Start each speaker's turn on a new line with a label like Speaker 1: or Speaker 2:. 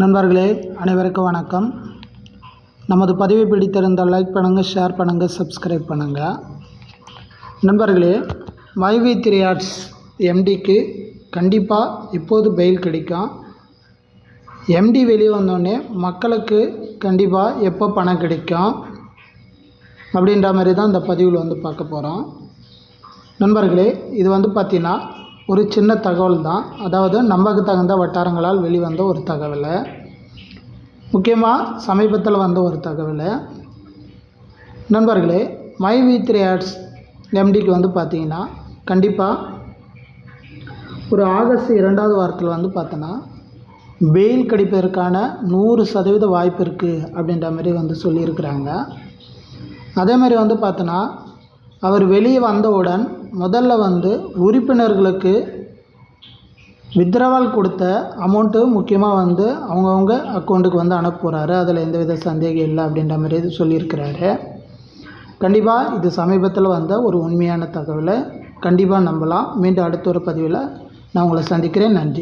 Speaker 1: நண்பர்களே அனைவருக்கும் வணக்கம். நமது பதிவை பிடித்திருந்தால் லைக் பண்ணுங்கள் ஷேர் பண்ணுங்கள் சப்ஸ்கிரைப் பண்ணுங்கள் நண்பர்களே மைவி த்ரீ ஆர்ட்ஸ் எம்டிக்கு கண்டிப்பாக இப்போது பெயில் கிடைக்கும். எம்டி வெளியே வந்தோடனே மக்களுக்கு கண்டிப்பாக எப்போ பணம் கிடைக்கும் அப்படின்ற மாதிரி தான் இந்த பதிவில் வந்து பார்க்க போகிறோம் நண்பர்களே இது வந்து பார்த்திங்கன்னா ஒரு சின்ன தகவல் தான் அதாவது நம்பக்கு தகுந்த வட்டாரங்களால் வெளிவந்த ஒரு தகவல். முக்கியமாக சமீபத்தில் வந்த ஒரு தகவல். நண்பர்களே மை வி த்ரீ ஆட்ஸ் எம்டிக்கு வந்து பார்த்தீங்கன்னா கண்டிப்பாக ஒரு ஆகஸ்ட் இரண்டாவது வாரத்தில் வந்து பார்த்தோன்னா பெயில் கிடைப்பதற்கான நூறு சதவீத வாய்ப்பு இருக்குது அப்படின்ற மாதிரி வந்து சொல்லியிருக்கிறாங்க. அதே மாதிரி வந்து பார்த்தோன்னா அவர் வெளியே வந்தவுடன் முதல்ல வந்து உறுப்பினர்களுக்கு வித்ரவால் கொடுத்த அமௌண்ட்டு முக்கியமாக வந்து அவங்கவுங்க அக்கௌண்ட்டுக்கு வந்து அனுப்ப போகிறாரு அதில் எந்தவித சந்தேகம் இல்லை அப்படின்ற மாதிரி சொல்லியிருக்கிறாரு. கண்டிப்பாக இது சமீபத்தில் வந்த ஒரு உண்மையான தகவலை கண்டிப்பாக நம்பலாம். மீண்டும் அடுத்த ஒரு பதிவில் நான் உங்களை சந்திக்கிறேன். நன்றி.